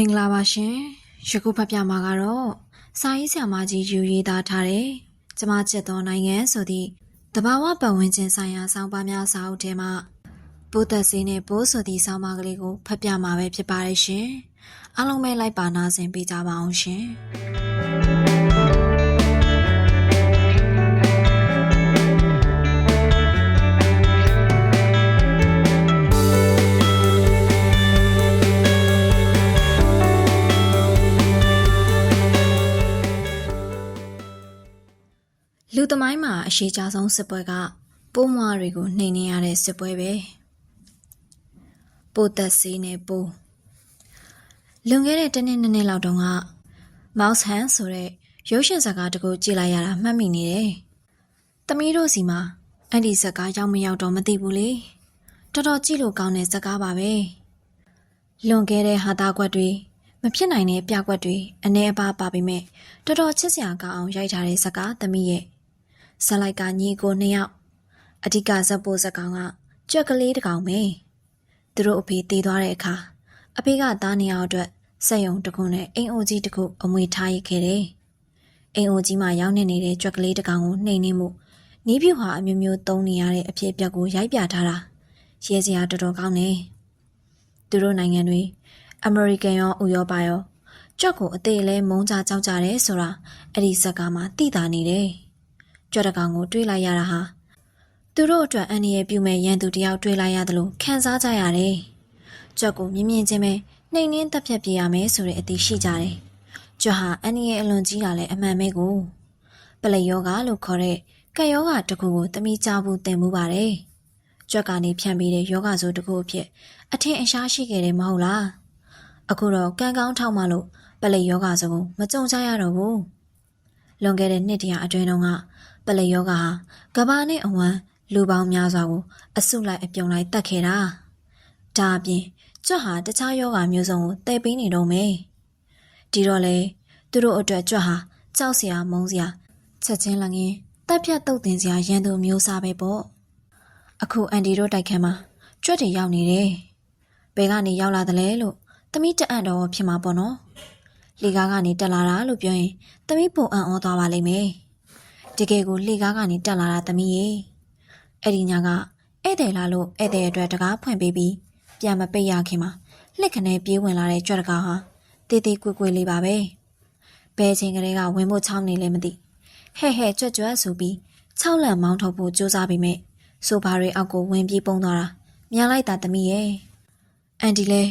မင်္ဂလာပါရှင်ယခုဖတ်ပြမှာကတော့စာရေးဆရာမကြီးယူရေးသားထားတဲ့ကျမချစ်သောနိုင်ငံဆိုသည့်တဘာဝပတ်ဝန်းကျင်ဆိုင်ရာဆောင်းပါးများစာအုပ်ထဲမှာဘုဒ္ဓစေနဲ့ဘိုးဆိုသည့်ဆောင်းပါးကလေးကိုဖတ်ပြမှာပဲဖြစ်ပါတယ်ရှင်အားလုံးပဲလိုက်ပါနာဆင်ပေးကြပါအောင်ရှင် လူသမိုင်းမှာအရှိကြဆုံးစစ်ပွဲကပိုးမွားတွေကိုနှိမ်နင်းရတဲ့စစ်ပွဲပဲပိုးသက်စေးနဲ့ပိုးလွန်ခဲ့တဲ့တစ်နှစ်နှစ်နှစ်လောက်တုန်းကမောက်စ်ဟန်ဆိုတဲ့ရုပ်ရှင်ဇာတ်ကားတစ်ခုကြည့်လိုက်ရတာမှတ်မိနေတယ်။သမီးတို့စီမှာအဲ့ဒီဇာတ်ကားရောက်မရောက်တော့မသိဘူးလေ။တော်တော်ကြည့်လို့ကောင်းတဲ့ဇာတ်ကားပါပဲ။လွန်ခဲ့တဲ့ဟာသားကွက်တွေမဖြစ်နိုင်တဲ့ပြကွက်တွေအနေအပါပါပေမဲ့တော်တော်ချစ်စရာကောင်းအောင်ရိုက်ထားတဲ့ဇာတ်ကားသမီးရဲ့ ဇက်လိုက်ကညီကိုနှစ်ယောက်အဓိကဇက်ပိုးဇက်ကောင်ကကြွက်ကလေးတစ်ကောင်ပဲသူတို့အဖေတည်သွားတဲ့အခါအဖေကသားနှစ်ယောက်အတွက်စက်ယုံတစ်ခုနဲ့အိမ်အိုကြီးတစ်ခုအမွေထားရခဲ့တယ်အိမ်အိုကြီးမှာရောက်နေနေတဲ့ကြွက်ကလေးတစ်ကောင်ကိုနှိမ်နှင်းမှုနီးပြူဟာအမျိုးမျိုးသုံးနေရတဲ့အဖြစ်အပျက်ကိုရိုက်ပြထားတာရဲစရာတော်တော်ကောင်းနေသူတို့နိုင်ငံတွေအမေရိကန်ရောဥရောပရောကြွက်ကိုအသေးလဲမုန်းကြကြောက်ကြတယ်ဆိုတာအဲ့ဒီဇက်ကားမှာသိတာနေတယ် ကြွက်တကောင်ကိုတွေးလိုက်ရတာဟာသူတို့အတွက်အန္တရာယ်ပြုမဲ့ရန်သူတယောက်တွေးလိုက်ရတယ်လို့ခံစားကြရတယ်။ကြွက်ကိုမြင်မြင်ချင်းပဲနှိမ်နှင်းတက်ဖြတ်ပြရမယ်ဆိုတဲ့အသိရှိကြတယ်။ကြွက်ဟာအန္တရာယ်အလွန်ကြီးတာလည်းအမှန်ပဲကိုပလိယောဂလို့ခေါ်တဲ့ကက်ယောဂတစ်ခုကိုတမိကြဘူးတင်မှုပါတယ်။ကြွက်ကနေဖြန့်ပြီးတဲ့ယောဂဆိုတစ်ခုအဖြစ်အထင်အရှားရှိခဲ့တယ်မဟုတ်လား။အခုတော့ကံကောင်းထောက်မှလို့ပလိယောဂဆိုကိုမကြုံကြရတော့ဘူး။လွန်ခဲ့တဲ့နှစ်တရာအတွင်းတုန်းက ပလေယောဂဟာကဘာနဲ့အဝမ်းလူပေါင်းများစွာကိုအဆုလိုက်အပြုံလိုက်တတ်ခဲ့တာဒါအပြင်ကြွက်ဟာတခြားယောဂမျိုးစုံကိုတည်ပေးနေတော့မယ်ဒီတော့လေသူတို့အတွက်ကြွက်ဟာကြောက်စရာမုန်းစရာချက်ချင်းလည်းငင်းတက်ဖြတ်တုတ်တင်စရာရန်သူမျိုးစားပဲပေါ့အခုအန်ဒီတို့တိုက်ခန်းမှာကြွက်တွေရောက်နေတယ်ဘယ်ကနေရောက်လာသလဲလို့သမီးတအံ့တော်ဖြစ်မှာပေါ့နော်လေကားကနေတက်လာတာလို့ပြောရင်သမီးပုံအံ့ဩသွားပါလိမ့်မယ် တကယ်ကိုလှေကားကနေတက်လာတာသမီးရေအဲ့ဒီညကဧည့်သည်လာလို့ဧည့်သည်အတွက်တကားဖွင့်ပေးပြီးပြန်မပိတ်ရခင်မှာလက်ခနဲ့ပြေးဝင်လာတဲ့ကြွက်တကားဟာတေးသေးကွေ့ကွေ့လေးပါပဲဘယ်ချိန်ကလေးကဝင်ဖို့ချောင်းနေလဲမသိဟဲ့ဟဲ့ကြွက်ကြွက်ဆိုပြီး၆လန့်မောင်းထုတ်ဖို့ကြိုးစားပြီးမြဲဆိုဖာတွေအောက်ကိုဝင်ပြေးပုံသွားတာမြန်လိုက်တာသမီးရဲ့အန်ဒီလဲ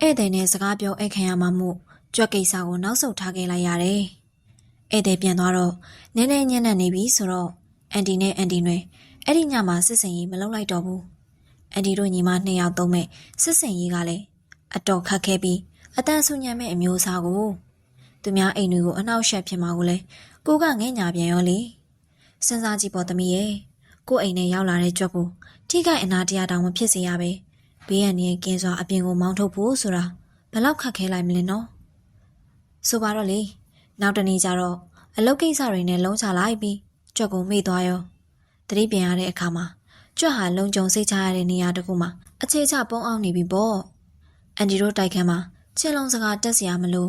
ဧည့်သည်နဲ့စကားပြောအိတ်ခံရမှမို့ကြွက်ကိစ္စကိုနောက်ဆုတ်ထားခဲ့လိုက်ရတယ် ဧည့်သည်ပြန်သွားတော့နည်းနည်းညံ့ညံ့နေပြီဆိုတော့အန်တီနဲ့အန်တီတွေအဲ့ဒီညမှာစစ်စင်ရေးမလုပ်လိုက်တော့ဘူးအန်တီတို့ညီမနှစ်ယောက်သုံးမဲ့စစ်စင်ရေးကလည်းအတော်ခက်ခဲပြီးအတန်ဆူညံမဲ့အမျိုးအစားကိုသူများအိမ်တွေကိုအနှောက်အယှက်ဖြစ်မှာကိုလေကိုကငဲ့ညာပြန်ရောလေစဉ်းစားကြည့်ပေါ်သမီးရဲ့ကိုအိမ်နဲ့ရောက်လာတဲ့ကြွက်ကိုထိခိုက်အနာတရားတောင်မဖြစ်စေရပဲဘေးရန်ရဲ့ကင်းစွာအပြင်ကိုမောင်းထုတ်ဖို့ဆိုတာဘလောက်ခက်ခဲလိုက်မလဲနော်ဆိုပါတော့လေ နောက်တနေ့ကျတော့အလုတ်ကိစ္စတွေနဲ့လုံးချလိုက်ပြီးကြွက်ကိုမေ့သွားရောတတိပြန်ရတဲ့အခါမှာကြွက်ဟာလုံကြုံစိတ်ချရတဲ့နေရာတစ်ခုမှာအခြေချပုံအောင်နေပြီပေါ့အန်ဒီတို့တိုက်ခန်းမှာချင်းလုံးစကားတက်စရာမလို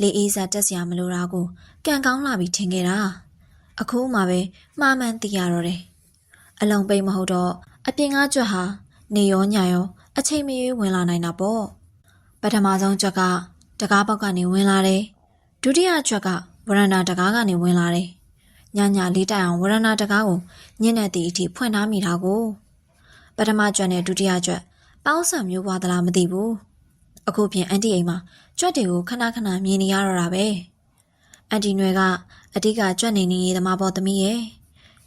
လေအေးစာတက်စရာမလိုတာကိုကံကောင်းလာပြီထင်ခဲ့တာအခုမှပဲမှားမှန်းသိရတော့တယ်အလုံးပိတ်မဟုတ်တော့အပြင်ကကြွက်ဟာနေရောညရောအချိန်မရွေးဝင်လာနိုင်တာပေါ့ပထမဆုံးကြွက်ကတကားပေါက်ကနေဝင်လာတယ် ဒုတိယချက်ကဝရဏတကားကနေဝင်လာတယ်။ညညလေးတိုင်အောင်ဝရဏတကားကိုညင်းတဲ့တီအထိဖွင့်ထားမိတာကိုပထမကျွတ်နဲ့ဒုတိယကျွတ်ပေါင်းစံမျိုးပွားသလားမသိဘူး။အခုပြင်အန်တီအိမ်မှာကျွတ်တွေကိုခဏခဏမြင်နေရတော့တာပဲ။အန်တီနွယ်ကအဓိကကျွတ်နေနေသမားပေါ်သမီးရဲ့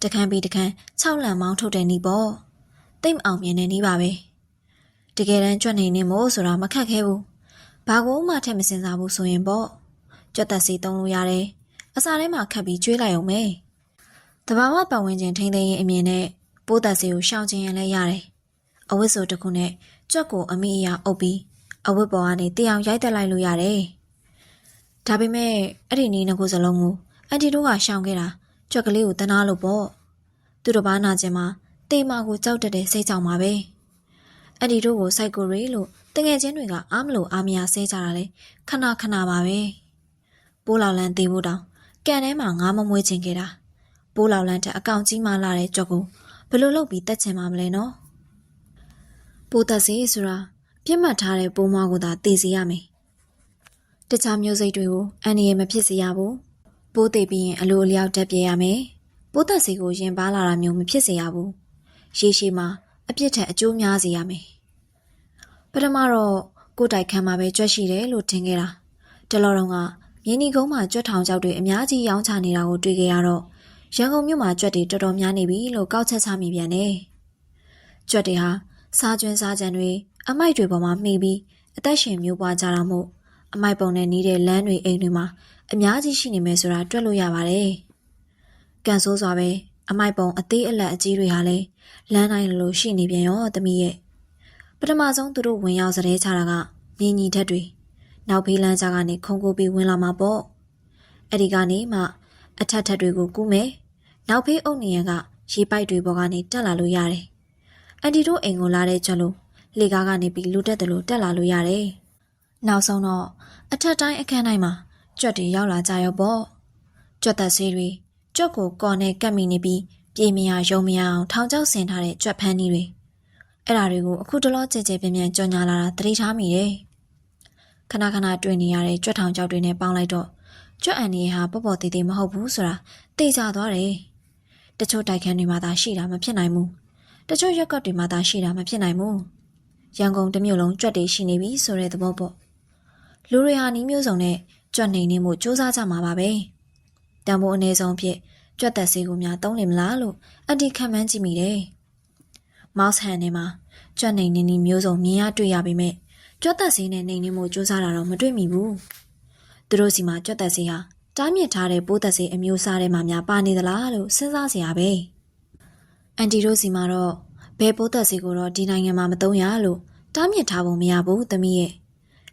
တခန်းပြီးတခန်း၆လံမောင်းထုတ်တဲ့နီးပေါ့။တိတ်မအောင်မြင်တဲ့နီးပါပဲ။တကယ်တမ်းကျွတ်နေနေမို့ဆိုတာမခက်ခဲဘူး။ဘာကိုမှထက်မစင်စားဘူးဆိုရင်ပေါ့။ ကြွက်သက်စီသုံးလို့ရတယ်။အစာထဲမှာခတ်ပြီးကျွေးလိုက်အောင်မယ်။တဘာဝပတ်ဝန်းကျင်ထိန်းသိမ်းရေးအမြင်နဲ့ပိုးသက်စီကိုရှောင်ကျင်ရင်လည်းရတယ်။အဝတ်ဆိုတစ်ခုနဲ့ကြွက်ကိုအမိအရာအုပ်ပြီးအဝတ်ပေါ်ကနေတအောင်ရိုက်တက်လိုက်လို့ရတယ်။ဒါပေမဲ့အဲ့ဒီနီးနှစ်ခုစလုံးကိုအန်တီတို့ကရှောင်ခဲ့တာကြွက်ကလေးကိုတနာလို့ပေါ့။သူတို့ဘာနာကျင်မှာတေမာကိုကြောက်တက်တဲ့စိတ်ကြောင့်ပါပဲ။အန်တီတို့ကိုစိုက်ကိုရီလို့တငယ်ချင်းတွေကအားမလို့အားမရဆဲကြတာလေခဏခဏပါပဲ ပိုးလောင်လန်းသေးဖို့တောင်ကန်ထဲမှာငါးမမွေးချင်ခဲ့တာပိုးလောင်လန်းတဲ့အကောင်ကြီးမှလာတဲ့ကြွက်ကိုဘယ်လိုလုပ်ပြီးတက်ချင်မှာမလဲနော်ပိုးသက်စီဆိုတာပြစ်မှတ်ထားတဲ့ပိုးမွားကိုသာတည်စီရမယ်တခြားမျိုးစိတ်တွေကိုအန္တရာယ်မဖြစ်စေရဘူးပိုးသေးပြီးရင်အလိုအလျောက်တက်ပြရမယ်ပိုးသက်စီကိုရင်ပါလာတာမျိုးမဖြစ်စေရဘူးရေရှည်မှာအပြစ်ထက်အကျိုးများစေရမယ်ပထမတော့ကိုယ်တိုက်ခန်းမှာပဲကြွက်ရှိတယ်လို့ထင်ခဲ့တာတလောတော့က မြင်းဒီကုန်းမှာကြွက်ထောင်ကြောက်တွေအများကြီးရောင်းချနေတာကိုတွေ့ခဲ့ရတော့ရန်ကုန်မြို့မှာကြွက်တွေတော်တော်များနေပြီလို့ကောက်ချက်ချမိပြန်တယ်ကြွက်တွေဟာစားကျွန်းစားကြံတွေအမိုက်တွေပေါ်မှာမှီပြီးအသက်ရှင်မျိုးပွားကြတာမို့အမိုက်ပုံနဲ့နီးတဲ့လမ်းတွေအိမ်တွေမှာအများကြီးရှိနေမယ်ဆိုတာတွေ့လို့ရပါတယ်။ကန်ဆိုးစွာပဲအမိုက်ပုံအသေးအလက်အကြီးတွေဟာလည်းလမ်းတိုင်းလိုရှိနေပြန်ရောသမီးရဲ့ပထမဆုံးသူတို့ဝင်ရောက်စတဲ့ချတာကမြင်းကြီးထက်တွေ နောက်ဖေးလန်းကြားကနေခုံကိုပြီးဝင်လာမှာပေါ့အဲ့ဒီကနေမှအထက်ထက်တွေကိုကူးမယ်နောက်ဖေးအုပ်နေရကရေပိုက်တွေပေါ်ကနေတက်လာလို့ရတယ်အန်တီတို့အိမ်ကိုလာတဲ့ချက်လို့လေကားကနေပြီးလူတက်တယ်လို့တက်လာလို့ရတယ်နောက်ဆုံးတော့အထက်တိုင်းအခန်းတိုင်းမှာကြွက်တွေရောက်လာကြရောပေါ့ကြွက်သက်ဆေးတွေကြွက်ကိုကော်နဲ့ကပ်မိနေပြီးပြေမရယုံမရအောင်ထောင်ချောက်ဆင်ထားတဲ့ကြွက်ဖန်းကြီးတွေအဲ့ဒါတွေကိုအခုတလောကြဲကြဲပြင်းပြင်းကြော်ညာလာတာသတိထားမိတယ် ခဏခဏတွေ့နေရတဲ့ကြွက်ထောင်ချောက်တွေနဲ့ပေါင်းလိုက်တော့ကြွက်အန်ဒီဟာပေါ့ပေါ့သေးသေးမဟုတ်ဘူးဆိုတာသိကြသွားတယ်တချို့တိုက်ခန်းတွေမှာသာရှိတာမဖြစ်နိုင်ဘူးတချို့ရက်ကွက်တွေမှာသာရှိတာမဖြစ်နိုင်ဘူးရန်ကုန်တစ်မြို့လုံးကြွက်တွေရှိနေပြီဆိုတဲ့သဘောပေါ့လူတွေဟာနီးမျိုးစုံနဲ့ကြွက်နေနေမှုစူးစမ်းကြမှာပါပဲတံပိုးအနည်းဆုံးဖြစ်ကြွက်သက်ဆေးကိုများသုံးလိမ့်မလားလို့အန်တီခံမှန်းကြည့်မိတယ်မောက်စ်ဟန်ထဲမှာကြွက်နေနေနီးမျိုးစုံမြင်ရတွေ့ရပေမဲ့ ကြွက်သက်ဆေးနဲ့နေနေမှုစူးစမ်းတာတော့မတွေ့မိဘူးသူတို့စီမှာကြွက်သက်ဆေးဟာတားမြစ်ထားတဲ့ပိုးသက်ဆေးအမျိုးအစားထဲမှာများပါနေသလားလို့စဉ်းစားစရာပဲအန်တီတို့စီမှာတော့ဘယ်ပိုးသက်ဆေးကိုတော့ဒီနိုင်ငံမှာမသုံးရလို့တားမြစ်ထားဖို့မရဘူးသမီးရဲ့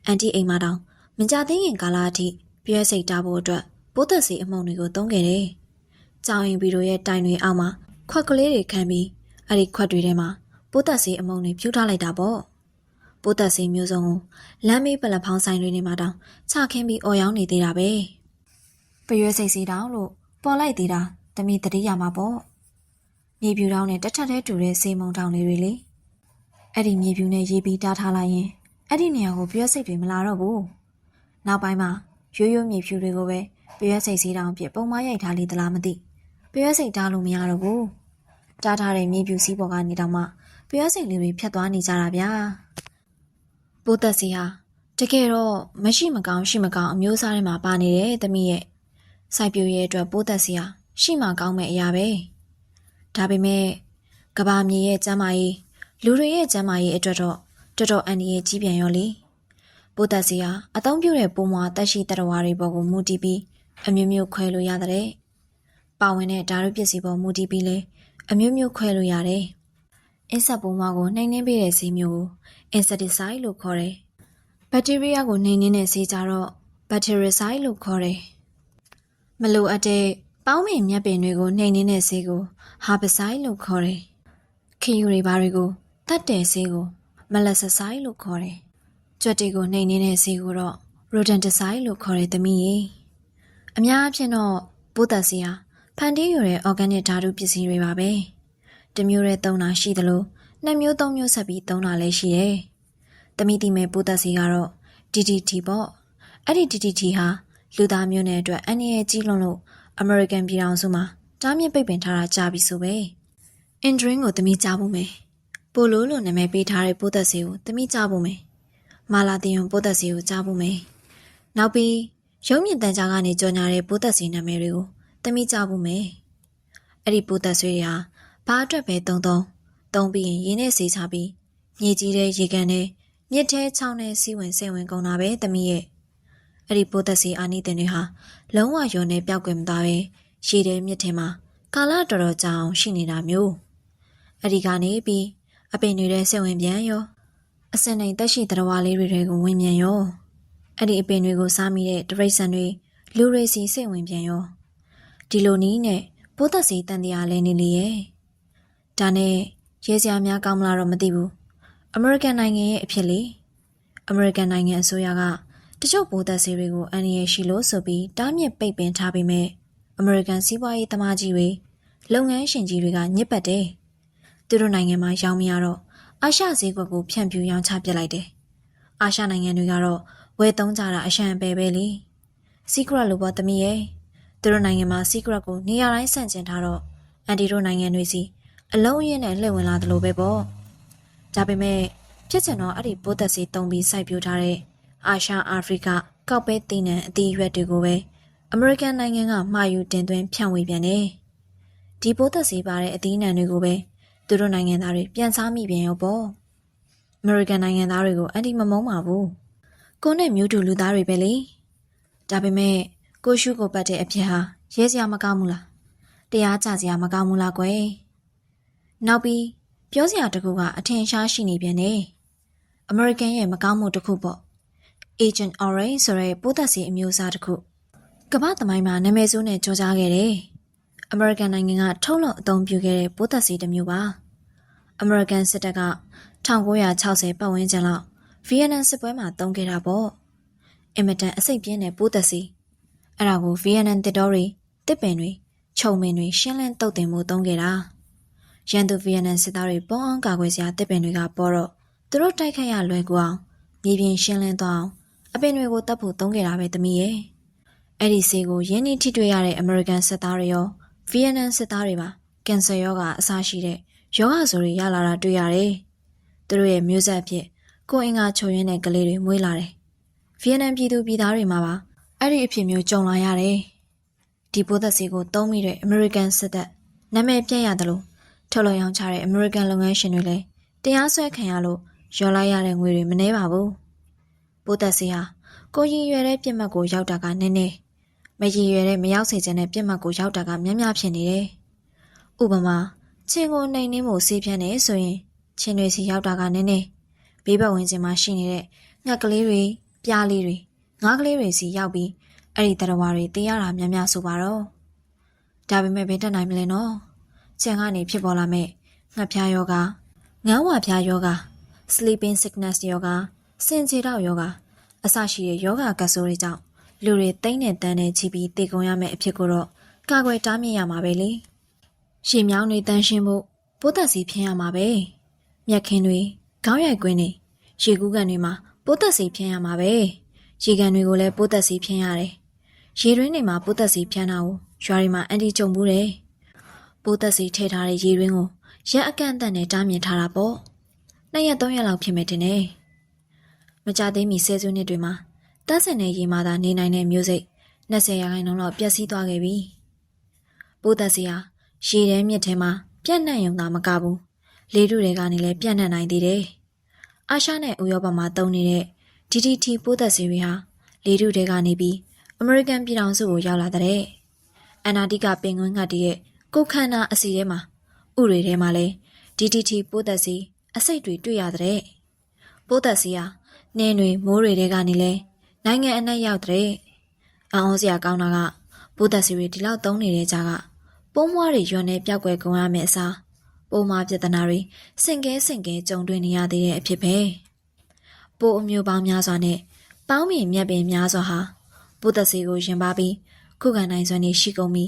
အန်တီအိမ်မှာတောင်မကြသေးခင်ကာလအထိပြည့်စိတ်တားဖို့အတွက်ပိုးသက်စီအမုံတွေကိုသုံးခဲ့တယ်။ကြောင်ရင်ဗီတို့ရဲ့တိုင်တွေအောက်မှာခွက်ကလေးတွေခံပြီးအဲ့ဒီခွက်တွေထဲမှာပိုးသက်စီအမုံတွေဖြူထားလိုက်တာပေါ့။ ပိုးသက်စီမျိုးစုံကိုလမ်းမေးပလက်ဖောင်းဆိုင်တွေနေမှာတောင်ချခင်းပြီးအော်ရောင်းနေသေးတာပဲ။ပရွေးစိတ်စီတောင်လို့ပေါ်လိုက်သေးတာတမိတတိယမှာပေါ့။မြေပြူတောင်းနဲ့တက်ထက်တဲ့တူတဲ့စေမုံတောင်လေးတွေလေ။အဲ့ဒီမြေပြူနဲ့ရေးပြီးတားထားလိုက်ရင်အဲ့ဒီနေရာကိုပြည့်စိတ်တွေမလာတော့ဘူး။နောက်ပိုင်းမှာရိုးရိုးမြေဖြူတွေကိုပဲပြည့်စိတ်စီးတောင်ပြပုံမရိုက်ထားလေသလားမသိပြည့်စိတ်တားလို့မရတော့ဘူး။တားထားတဲ့မြေဖြူစီးပေါ်ကနေတောင်မှပြည့်စိတ်လေးတွေဖြတ်သွားနေကြတာဗျာ။ ပိုးသက်စီဟာတကယ်တော့မရှိမကောင်းရှိမကောင်းအမျိုးအစားတွေမှာပါနေတယ်သမီးရဲ့စိုက်ပျိုးရဲ့အတွက်ပိုးသက်စီဟာရှိမှကောင်းမဲ့အရာပဲ။ဒါပေမဲ့ကဘာမြေရဲ့ကျမ်းမာရေးလူတွေရဲ့ကျမ်းမာရေးအတွက်တော့တော်တော်အန္တရာယ်ကြီးပြန်ရောလေပိုးသက်စီဟာအသုံးပြုတဲ့ပုံမတက်ရှိတရဝါတွေပေါ်ကိုမူတည်ပြီးအမျိုးမျိုးခွဲလို့ရတဲ့ပါဝင်တဲ့ဓာတ်ပစ္စည်းပေါ်မူတည်ပြီးလဲအမျိုးမျိုးခွဲလို့ရတယ်အင်းဆက်ပုံမကိုနှိမ်နှင်းပေးတဲ့ဆေးမျိုးကို insecticide လို့ခေါ်တယ်ဘက်တီးရီးယားကိုနှိမ်နှင်းတဲ့ဆေးကြတော့ bactericide လို့ခေါ်တယ်မလိုအပ်တဲ့ပေါင်းပင်မြက်ပင်တွေကိုနှိမ်နှင်းတဲ့ဆေးကို herbicide လို့ခေါ်တယ်ခင်ယူတွေဘာတွေကိုတတ်တဲ့ဆေးကို melasticide လို့ခေါ်တယ်။ကြွက်တွေကိုနှိမ်နေတဲ့ဆေးကိုတော့ rodenticide လို့ခေါ်တဲ့သမီးရေ။အများအားဖြင့်တော့ပိုးသက်ဆေးဟာဖန်တီးရတဲ့ organic ဓာတုပစ္စည်းတွေပါပဲ။တစ်မျိုးတည်းသုံးတာရှိသလို နှစ်မျိုးသုံးမျိုးဆက်ပြီးသုံးတာလည်းရှိတယ်။သမီးတိမဲ့ပိုးသက်ဆေးကတော့ DDT ပေါ့။အဲ့ဒီ DDT ဟာလူသားမျိုးနဲ့အတွက်အန္တရာယ်ကြီးလွန်းလို့ American ပြည်ထောင်စုမှာတားမြစ်ပိတ်ပင်ထားတာကြာပြီဆိုပဲ။ Indrin ကိုသမီးကြားဖို့မယ်။ပိုလိုလို့နာမည်ပေးထားတဲ့ပိုးသက်ဆေးကိုသမီးကြားဖို့မယ်။မာလာတီယွန်ပိုးသက်ဆေးကိုကြားဖို့မယ်။နောက်ပြီးရုံမြင့်တန်ကြားကနေကြော်ညာတဲ့ပိုးသက်ဆေးနာမည်တွေကိုသမီးကြားဖို့မယ်။အဲ့ဒီပိုးသက်ဆေးတွေဟာဘာအတွက်ပဲတုံတုံ တုံးပြီးရင်ရင်းနဲ့ဆေးချပြီးမြေကြီးတဲ့ရေကန်နဲ့မြစ်ထဲချောင်းနဲ့စီးဝင်စိတ်ဝင်ကုန်တာပဲသမီးရဲ့အဲ့ဒီပိုးသက်စီအာနိတင်တွေဟာလုံးဝယုံနေပြောက်ကွယ်မသားပဲရေထဲမြစ်ထဲမှာကာလတော်တော်ကြာအောင်ရှိနေတာမျိုးအဲ့ဒီကနေပြီးအပင်တွေထဲစိတ်ဝင်ပြန်ရောအစင်နိုင်တက်ရှိတရဝါလေးတွေထဲကိုဝင်ပြန်ရောအဲ့ဒီအပင်တွေကိုစားမိတဲ့တရိတ်ဆန်တွေလူတွေစီစိတ်ဝင်ပြန်ရောဒီလိုနည်းနဲ့ပိုးသက်စီတန်တရားလဲနေလေရဲ့ဒါနဲ့ ရဲစရာများကောင်းမလားတော့မသိဘူးအမေရိကန်နိုင်ငံရဲ့အဖြစ်လေအမေရိကန်နိုင်ငံအစိုးရကတချို့ပိုးသက်ဆေးတွေကိုအန္တရာယ်ရှိလို့ဆိုပြီးတားမြစ်ပိတ်ပင်ထားပေမဲ့အမေရိကန်စီးပွားရေးသမားကြီးတွေလုပ်ငန်းရှင်ကြီးတွေကညစ်ပတ်တယ်။သူတို့နိုင်ငံမှာရောင်းမရတော့အာရှဈေးကွက်ကိုဖြန့်ဖြူးရောင်းချပစ်လိုက်တယ်။အာရှနိုင်ငံတွေကတော့ဝယ်သုံးကြတာအရှံပဲပဲလေ။ secret လို့ပေါ့သမီးရဲ့သူတို့နိုင်ငံမှာ secret ကိုနေရာတိုင်းဆန့်ကျင်ထားတော့အန်တီတို့နိုင်ငံတွေစီ အလုံးအင်းနဲ့လှည့်ဝင်လာတယ်လို့ပဲပေါ့။ဒါပေမဲ့ဖြစ်ချင်တော့အဲ့ဒီပိုးသက်စီတုံပြီးစိုက်ပျိုးထားတဲ့အာရှအာဖရိကကောက်ပဲတည်နံအသီးရွက်တွေကိုပဲအမေရိကန်နိုင်ငံကမှာယူတင်သွင်းဖြန့်ဝေပြန်တယ်။ဒီပိုးသက်စီပါတဲ့အသီးနှံတွေကိုပဲသူတို့နိုင်ငံသားတွေပြန်စားမိပြန်ရောပေါ့။အမေရိကန်နိုင်ငံသားတွေကိုအန်တီမမုန်းပါဘူး။ကိုနဲ့မျိုးတူလူသားတွေပဲလေ။ဒါပေမဲ့ကိုရှုကိုပတ်တဲ့အဖြစ်ဟာရဲစရာမကောင်းဘူးလား။တရားကြစရာမကောင်းဘူးလားကွယ်။ နောက်ပြီးပြောစရာတကူကအထင်ရှားရှိနေပြန်တယ်။ American ရဲ့မကောင်းမှုတစ်ခုပေါ့။ Agent Orange ဆိုတဲ့ပိုးသက်စီအမျိုးအစားတစ်ခုကမ္ဘာသမိုင်းမှာနာမည်ဆိုးနဲ့ကြော်ကြားခဲ့တယ်။ American နိုင်ငံကထုတ်လုပ်အသုံးပြုခဲ့တဲ့ပိုးသက်စီတစ်မျိုးပါ။ American စစ်တပ်က1960ပတ်ဝန်းကျင်လောက်ဗီယက်နမ်စစ်ပွဲမှာတုံးခဲ့တာပေါ့။အင်မတန်အစိတ်ပြင်းတဲ့ပိုးသက်စီအဲ့ဒါကိုဗီယက်နမ်တစ်တော်တွေတစ်ပင်တွေခြုံပင်တွေရှင်းလင်းတုတ်တင်မှုတုံးခဲ့တာ။ ရန်သူဗီယက်နမ်စစ်သားတွေပေါအောင်ကာကွယ်စရာတစ်ပင်တွေကပေါ်တော့သူတို့တိုက်ခတ်ရလွယ်ကူအောင်မြေပြင်ရှင်းလင်းသွားအောင်အပင်တွေကိုတတ်ဖို့တုံးခဲ့တာပဲသမီးရဲ့အဲ့ဒီဆေးကိုရင်းနှီးထိတွေ့ရတဲ့အမေရိကန်စစ်သားတွေရောဗီယက်နမ်စစ်သားတွေပါကင်ဆာရောဂါအစရှိတဲ့ယောဂဆိုတွေရလာတာတွေ့ရတယ်သူတို့ရဲ့မျိုးဆက်ဖြစ်ကိုအင်္ဂါချုပ်ရင်းတဲ့ကလေးတွေမွေးလာတယ်ဗီယက်နမ်ပြည်သူပြည်သားတွေမှာပါအဲ့ဒီအဖြစ်မျိုးကြုံလာရတယ်ဒီပိုးသက်စီကိုသုံးမိတဲ့အမေရိကန်စစ်တပ်နာမည်ပြည့်ရတယ်လို့ ထုတ်လုပ်ရောင်းချတဲ့အမေရိကန်လုပ်ငန်းရှင်တွေလည်းတရားစွဲခံရလို့ရော်လိုက်ရတဲ့ငွေတွေမနှဲပါဘူးပိုးသက်စီဟာကိုရင်ရွယ်တဲ့ပြစ်မှတ်ကိုရောက်တာကနည်းနည်းမရင်ရွယ်တဲ့မရောက်စေချင်တဲ့ပြစ်မှတ်ကိုရောက်တာကများများဖြစ်နေတယ်ဥပမာချင်းကိုနှိမ်နှင်းမှုဆေးဖြန်းနေဆိုရင်ချင်းတွေစီရောက်တာကနည်းနည်းဘေးဘက်ဝင်ချင်းမှာရှိနေတဲ့ငှက်ကလေးတွေပြားလေးတွေငါးကလေးတွေစီရောက်ပြီးအဲ့ဒီတရဝါတွေတေးရတာများများဆိုပါတော့ဒါပေမဲ့ဘယ်တက်နိုင်မလဲနော် ချင်ကနေဖြစ်ပေါ်လာမဲ့ငှက်ဖျားယောဂငန်းဝါဖျားယောဂ sleeping sickness ယောဂစင်ချေတော့ယောဂအစရှိတဲ့ယောဂကဆိုးတွေကြောင့်လူတွေတိမ့်နဲ့တန်းနဲ့ချီပြီးတည်ကုန်ရမယ့်အဖြစ်ကိုတော့ကာကွယ်တားမြစ်ရမှာပဲလေရှေမြောင်းတွေတန်းရှင်းဖို့ပိုးသက်စီဖျင်းရမှာပဲမြက်ခင်းတွေခေါင်းရိုက်ကွင်းတွေရေကူးကန်တွေမှာပိုးသက်စီဖျင်းရမှာပဲရေကန်တွေကိုလည်းပိုးသက်စီဖျင်းရတယ်ရေရင်းတွေမှာပိုးသက်စီဖျန်းတာကိုရွာတွေမှာအန်တီကြုံဘူးတယ် ပိုးသက်စီထည့်ထားတဲ့ရေရင်းကိုရက်အကန့်အသတ်နဲ့တားမြင်ထားတာပေါ့နှစ်ရက်သုံးရက်လောက်ဖြစ်မယ်တင်တယ်မကြသေးမီဆယ်စုနှစ်တွေမှာတန်းစင်တဲ့ရေမာသာနေနိုင်တဲ့မျိုးစိတ်20ရာခိုင်နှုန်းလောက်ပျက်စီးသွားခဲ့ပြီပိုးသက်စီဟာရေထဲမြစ်ထဲမှာပြန့်နှံ့ရုံသာမကဘူးလေထုတွေကနေလည်းပြန့်နှံ့နိုင်သေးတယ်အာရှနဲ့ဥရောပမှာတုံနေတဲ့ DDT ပိုးသက်စီတွေဟာလေထုတွေကနေပြီးအမေရိကန်ပြည်ထောင်စုကိုရောက်လာတဲ့အနာတိကပင်ကွင်းငတ်တည်းရဲ့ ကိုခန္ဓာအစီထဲမှာဥတွေထဲမှာလည်း DDT ပိုးသက်စီအစိတ်တွေတွေ့ရတဲ့ပိုးသက်စီဟာနှင်းတွေမိုးတွေတဲကနေလဲနိုင်ငံအနှံ့ရောက်တဲ့အံ့ဩစရာကောင်းတာကပိုးသက်စီတွေဒီလောက်သုံးနေတဲ့ကြားကပုံးမွားတွေရွံနေပြောက်ွယ်ကုန်ရမယ့်အစားပုံမာပြဿနာတွေစင်ကဲစင်ကဲကြုံတွေ့နေရသေးတဲ့အဖြစ်ပဲပိုးအမျိုးပေါင်းများစွာနဲ့ပေါင်းမြင်မြက်ပင်များစွာဟာပိုးသက်စီကိုရင်ပါပြီးခုခံနိုင်စွမ်းနေရှိကုန်ပြီ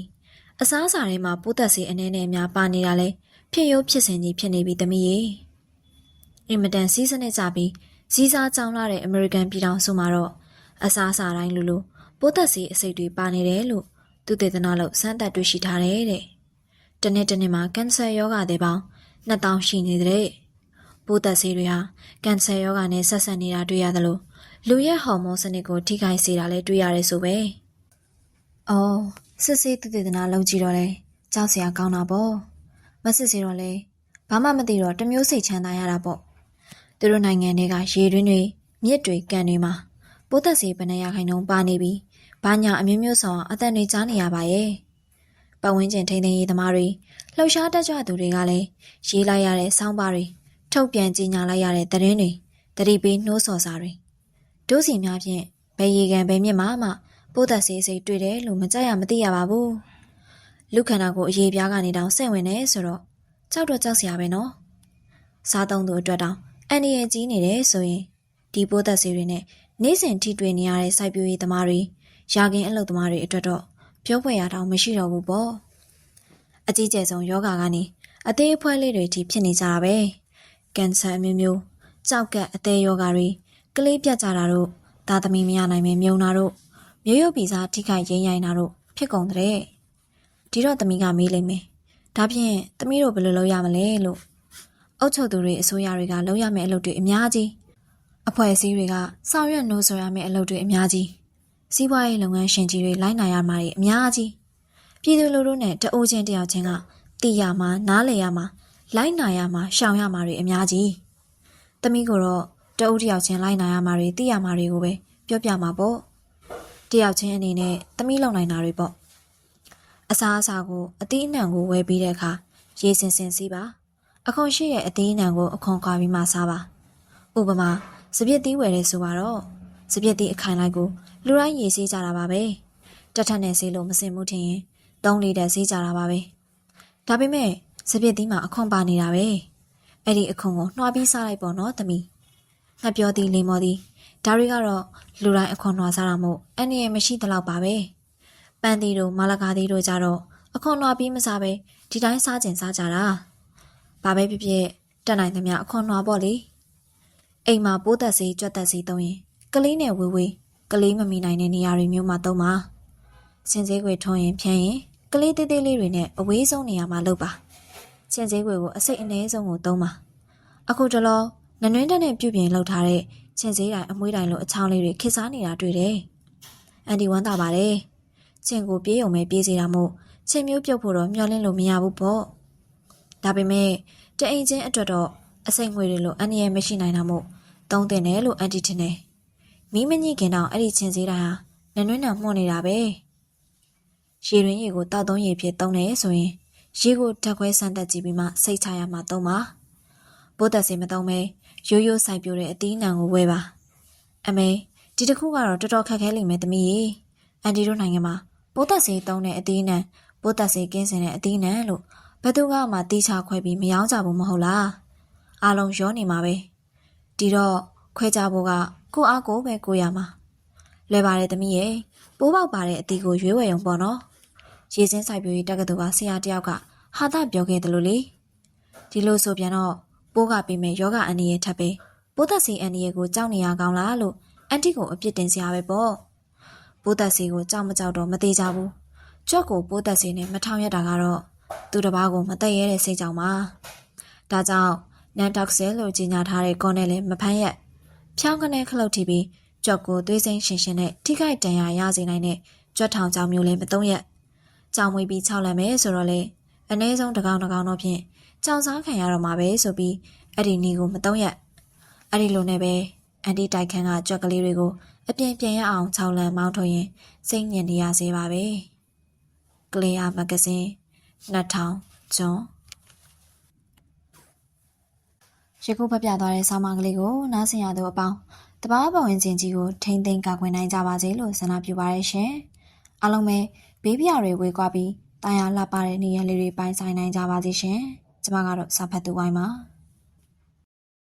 အစားအစာတွေမှာပိုးသက်စီအနေနဲ့များပါနေတာလဲဖြစ်ရိုးဖြစ်စဉ်ကြီးဖြစ်နေပြီသမီးရေအင်မတန်စီးစနစ်ကြပြီးဇီးစားကြောင်းလာတဲ့အမေရိကန်ပြည်ထောင်စုမှာတော့အစားအစာတိုင်းလိုလိုပိုးသက်စီအစိတ်တွေပါနေတယ်လို့သူတေသနာလို့စမ်းသပ်တွေ့ရှိထားတယ်တဲ့။တနေ့တနေ့မှာကင်ဆာရောဂါတွေပေါင်း2000ရှိနေတဲ့ပိုးသက်စီတွေဟာကင်ဆာရောဂါနဲ့ဆက်ဆက်နေတာတွေ့ရတယ်လို့လူရဲ့ဟော်မုန်းစနစ်ကိုထိခိုက်စေတာလည်းတွေ့ရတယ်ဆိုပဲ။အော် စစ်စစ်သူတေသနာလုံးကြည့်တော့လဲကြောက်စရာကောင်းတာပေါ့။မစစ်စီတော့လဲဘာမှမသိတော့တမျိုးစိတ်ချမ်းသာရတာပေါ့သူတို့နိုင်ငံတွေကရေတွင်းတွေမြစ်တွေကန်တွေမှာပိုးသက်စီဗနေရခိုင်နှုံပါနေပြီးဘာညာအမျိုးမျိုးဆောင်အသက်တွေကြားနေရပါရဲ့ပတ်ဝန်းကျင်ထိန်းသိမ်းရေးသမားတွေလှုပ်ရှားတတ်ကြသူတွေကလည်းရေးလိုက်ရတဲ့ဆောင်းပါးတွေထုတ်ပြန်ကြေညာလိုက်ရတဲ့သတင်းတွေတတိပေးနှိုးဆော်စာတွေဒုစီများဖြင့်ဘယ်ရေကန်ဘယ်မြစ်မှာမှ ပိုးသက်စီစိတ်တွေ့တယ်လို့မကြရမသိရပါဘူးလူခန္ဓာကိုအရေးပြားကနေတောင်စိတ်ဝင်နေဆိုတော့ကြောက်တော့ကြောက်စရာပဲနော်စားသုံးသူအတွက်တောင်အန်ဒီရဲ့ကြီးနေတယ်ဆိုရင်ဒီပိုးသက်ဆေးတွေနဲ့နေ့စဉ်ထိတွေ့နေရတဲ့စိုက်ပျိုးရေးသမားတွေရာခင်းအလုပ်သမားတွေအတွက်တော့ပြောဖွယ်ရတောင်မရှိတော့ဘူးပေါ့အကြီးကျယ်ဆုံးယောဂါကနေအသေးအဖွဲလေးတွေထိဖြစ်နေကြတာပဲကင်ဆာအမျိုးမျိုးကြောက်ကက်အသေးယောဂါတွေကလေးပြတ်ကြတာတို့သားသမီးမရနိုင်မမြုံတာတို့ မျိုးရုပ်ဗီဇထိခိုက်ရင်းရိုင်းတာတို့ဖြစ်ကုန်တဲ့ဒီတော့သမီးကမေးလိမ့်မယ်ဒါဖြင့်သမီးတို့ဘယ်လိုလုပ်ရမလဲလို့အုတ်ချုပ်သူတွေအစိုးရတွေကလုပ်ရမယ့်အလုပ်တွေအများကြီးအဖွဲ့အစည်းတွေကဆောင်ရွက်နှိုးဆော်ရမယ့်အလုပ်တွေအများကြီးစီးပွားရေးလုပ်ငန်းရှင်ကြီးတွေလိုက်နိုင်ရမှာတွေအများကြီးပြည်သူလူထုနဲ့တအိုးချင်းတယောက်ချင်းကသိရမှာနားလည်ရမှာလိုက်နိုင်ရမှာရှောင်ရမှာတွေအများကြီးတမိကိုတော့တအိုးတယောက်ချင်းလိုက်နိုင်ရမှာတွေသိရမှာတွေကိုပဲပြောပြမှာပေါ့ တယောက်ချင်းအနေနဲ့တမိလုံနိုင်တာတွေပေါ့အစားအစာကိုအသီးအနှံကိုဝယ်ပြီးတဲ့အခါရေစင်စင်စီးပါအခွန်ရှိရဲ့အသီးအနှံကိုအခွန်ခွာပြီးမှစားပါဥပမာစပြစ်သီးဝယ်ရဲဆိုပါတော့စပြစ်သီးအခိုင်လိုက်ကိုလူတိုင်းရေဆေးကြတာပါပဲတက်ထက်နဲ့ဆေးလို့မစင်မှုထင်ရင်သုံးလီတက်ဆေးကြတာပါပဲဒါပေမဲ့စပြစ်သီးမှာအခွန်ပါနေတာပဲအဲ့ဒီအခွန်ကိုနှွားပြီးစားလိုက်ပေါ့နော်သမီးငှက်ပြောသည်လိမ္မော်သည် ဒါတွေကတော့လူတိုင်းအခွန်နှွားစားတာမို့အနည်းမရှိသလောက်ပါပဲပန်းသီးတို့မလာကာသီးတို့ကြတော့အခွန်နှွားပြီးမစားပဲဒီတိုင်းစားကျင်စားကြတာဘာပဲဖြစ်ဖြစ်တက်နိုင်သမျှအခွန်နှွားပေါ့လေအိမ်မှာပိုးသက်စေးကြွက်သက်စေးသုံးရင်ကလေးနဲ့ဝေးဝေးကလေးမမီနိုင်တဲ့နေရာတွေမျိုးမှာသုံးပါစင်သေးခွေထုံးရင်ဖြန်းရင်ကလေးသေးသေးလေးတွေနဲ့အဝေးဆုံးနေရာမှာလုပ်ပါစင်သေးခွေကိုအစိတ်အနည်းဆုံးကိုသုံးပါအခုတလောနနွင်းတက်နဲ့ပြုပြင်လုပ်ထားတဲ့ စင်သေးတိုင်းအမွှေးတိုင်းလိုအချောင်းလေးတွေခစ်စားနေတာတွေ့တယ်အန်ဒီဝမ်းသာပါတယ်စင်ကိုပြေးုံပဲပြေးစီတာမို့စင်မျိုးပြုတ်ဖို့တော့မျှော်လင့်လို့မရဘူးပေါ့ဒါပေမဲ့တအိမ်ချင်းအတွက်တော့အစိတ်ငွေတွေလိုအန္တရာယ်မရှိနိုင်တာမို့သုံးတင်တယ်လို့အန်တီထင်တယ်။မိမညိခင်တော့အဲ့ဒီချင်းစည်းတိုင်းဟာနနွင်းနံမှုန့်နေတာပဲ။ရေရင်းရေကိုတောက်သုံးရေဖြစ်သုံးတယ်ဆိုရင်ရေကိုဓာတ်ခွဲစမ်းတက်ကြည့်ပြီးမှစိတ်ချရမှသုံးပါ။ ဘိုးသက်စီမသုံးမဲရိုးရိုးဆိုင်ပြိုတဲ့အသီးနှံကိုဝဲပါ။အမေဒီတစ်ခုကတော့တော်တော်ခက်ခဲလိမ့်မယ်သမီးရေ။အန်တီတို့နိုင်ငံမှာဘိုးသက်စီသုံးတဲ့အသီးနှံဘိုးသက်စီကင်းစင်တဲ့အသီးနှံလို့ဘယ်သူကမှတီးချခွဲပြီးမယောင်းကြဘူးမဟုတ်လား။အားလုံးရောနေမှာပဲ။ဒီတော့ခွဲကြဖို့ကကိုအားကိုပဲကိုရမှာလွယ်ပါတယ်သမီးရဲ့ပိုးပေါက်ပါတဲ့အတီကိုရွေးဝယ်ရုံပေါ့နော်ရေစင်းဆိုင်ပြိုရေးတက္ကသိုလ်ကဆရာတယောက်ကဟာတာပြောခဲ့တယ်လို့လေဒီလိုဆိုပြန်တော့ ပိုးကပြီးမဲ့ယောဂအန်ဒီရဲ့ထပ်ပဲပိုးသက်စီအန်ဒီရဲ့ကိုကြောက်နေရကောင်းလားလို့အန်တီကိုအပြစ်တင်စရာပဲပေါ့ပိုးသက်စီကိုကြောက်မကြောက်တော့မသေးကြဘူးကြွက်ကိုပိုးသက်စီနဲ့မထောင်ရတာကတော့သူတစ်ပါးကိုမတက်ရဲတဲ့စိတ်ကြောင့်ပါဒါကြောင့်နန်တော့ဆယ်လို့ကြီးညာထားတဲ့ကောနဲ့လည်းမဖမ်းရက်ဖြောင်းကနေခလုတ်ထိပြီးကြွက်ကိုသွေးစိမ်းရှင်ရှင်နဲ့ထိခိုက်ဒဏ်ရာရစေနိုင်တဲ့ကြွက်ထောင်ကြောင်မျိုးလည်းမသုံးရက်ကြောင်မွေးပြီးခြောက်လန့်မယ်ဆိုတော့လေ အနည်းဆုံးတစ်ကောင်တစ်ကောင်တော့ဖြင့်ကြောင်စားခံရတော့မှာပဲဆိုပြီးအဲ့ဒီနီကိုမသုံးရက်အဲ့ဒီလိုနဲ့ပဲအန်တီတိုက်ခန်းကကြွက်ကလေးတွေကိုအပြင်းပြင်းရအောင်ခြောက်လန့်မောင်းထုတ်ရင်စိတ်ညစ်နေရစေပါပဲကလေးယာမဂဇင်း2000ဂျွန်ရခုဖတ်ပြသွားတဲ့ဆောင်းပါးကလေးကိုနားဆင်ရသူအပေါင်းတဘာပဝင်ချင်းကြီးကိုထိမ့်သိမ်းကာကွယ်နိုင်ကြပါစေလို့ဆန္ဒပြုပါရရှင်။အားလုံးပဲဘေးပြတွေဝေကွာပြီး တာယာလှပတဲ့နေရာလေးတွေပိုင်ဆိုင်နိုင်ကြပါစေရှင်။ကျမကတော့စာဖတ်သူဝိုင်းပါ။